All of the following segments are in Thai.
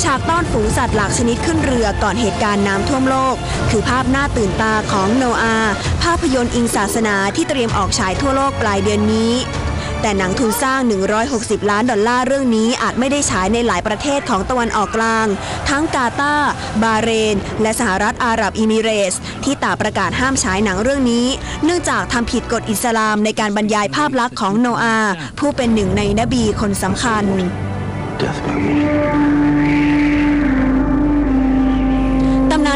ฉากต้อนฝูงสัตว์หลากชนิดขึ้นเรือก่อนเหตุการณ์น้ำท่วมโลก คือภาพน่าตื่นตาของโนอาห์ภาพยนตร์อิงศาสนาที่เตรียมออกฉายทั่วโลกปลายเดือนนี้ แต่หนังทุนสร้าง 160 ล้านดอลลาร์เรื่องนี้อาจไม่ได้ฉายในหลายประเทศของตะวันออกกลาง ทั้งกาตาร์บาเรน และสหรัฐอาหรับอิมิเรส ที่ต่างประกาศห้ามฉายหนังเรื่องนี้ เนื่องจากทำผิดกฎอิสลามในการบรรยายภาพลักษณ์ของโนอาห์ผู้เป็นหนึ่งในนบีคนสำคัญ death, baby.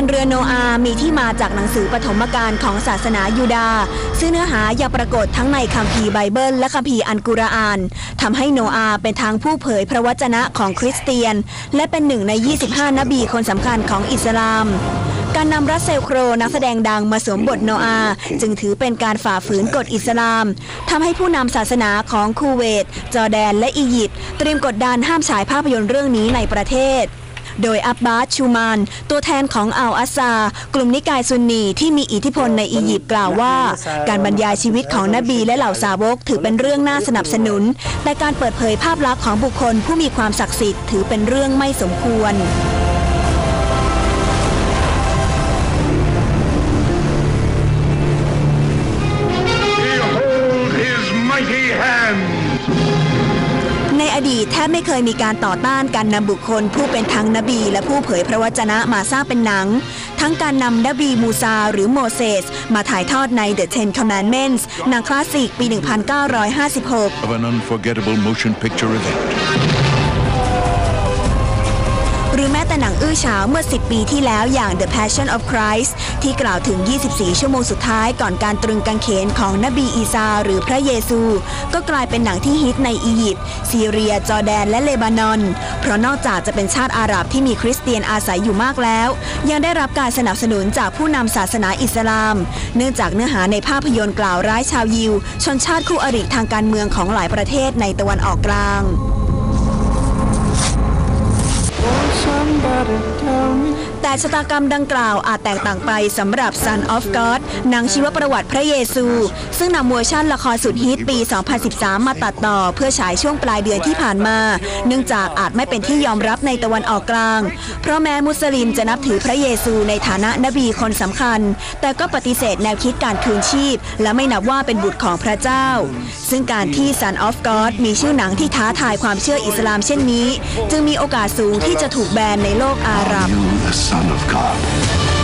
เรือโนอามีที่มาจากหนังสือปฐมกาลของศาสนายูดาห์ซึ่งเนื้อหายังปรากฏทั้งในคัมภีร์ไบเบิล และคัมภีร์อันกุรอานทำให้โนอาเป็นทางผู้เผยพระวจนะของคริสเตียน และเป็นหนึ่งใน 25 นบีคนสำคัญของอิสลามการนำรัสเซลโครนักแสดงดังมาสวมบทโนอา จึงถือเป็นการฝ่าฝืนกฎอิสลามทำให้ผู้นำศาสนาของคูเวต จอร์แดน และอียิปต์เตรียมกดดันห้ามฉายภาพยนตร์เรื่องนี้ในประเทศ โดยอับบาสชูมาน ตัวแทนของอัลอาซา กลุ่มนิกายซุนนีที่มีอิทธิพลในอียิปต์กล่าวว่า การบรรยายชีวิตของนบีและเหล่าสาวกถือเป็นเรื่องน่าสนับสนุน แต่การเปิดเผยภาพลักษณ์ของบุคคลผู้มีความศักดิ์สิทธิ์ถือเป็นเรื่องไม่สมควร ดีตแทบไม่เคยมีการต่อต้านการนำบุคคล ผู้เป็นทั้งนบี และผู้เผยพระวจนะมาสร้างเป็นหนัง ทั้งการนำนบีมูซาหรือโมเสสมาถ่ายทอดใน The Ten Commandments หนังคลาสสิกปี 1956 of an unforgettable motion picture event. งอื้อฉาวเมื่อ 10 ปีที่แล้วอย่าง The Passion of Christ ที่กล่าวถึง 24 ชั่วโมงสุดท้ายก่อนการตรึงกางเขนของนบีอีซาหรือพระเยซู ก็กลายเป็นหนังที่ฮิตในอียิปต์ซีเรีย จอร์แดนและเลบานอน เพราะนอกจากจะเป็นชาติอาหรับที่มีคริสเตียนอาศัยอยู่มากแล้ว ยังได้รับการสนับสนุนจากผู้นำศาสนาอิสลาม เนื่องจากเนื้อหาในภาพยนตร์กล่าวร้ายชาวยิว ชนชาติคู่อริทางการเมืองของหลายประเทศในตะวันออกกลาง ชะตากรรมดังกล่าวอาจแตกต่างไปสำหรับ Son of God หนังชีวประวัติพระเยซู ซึ่งนำเวอร์ชั่นละครสุดฮิตปี 2013 มาตัดต่อเพื่อฉายช่วงปลายเดือนที่ผ่านมา เนื่องจากอาจไม่เป็นที่ยอมรับในตะวันออกกลาง เพราะแม้มุสลิมจะนับถือพระเยซูในฐานะนบีคนสำคัญ แต่ก็ปฏิเสธแนวคิดการคืนชีพ และไม่นับว่าเป็นบุตรของพระเจ้า ซึ่งการที่ Son of God มีชื่อหนังที่ท้าทายความเชื่ออิสลามเช่นนี้ จึงมีโอกาสสูงที่จะถูกแบนในโลกอาหรับ Son of God.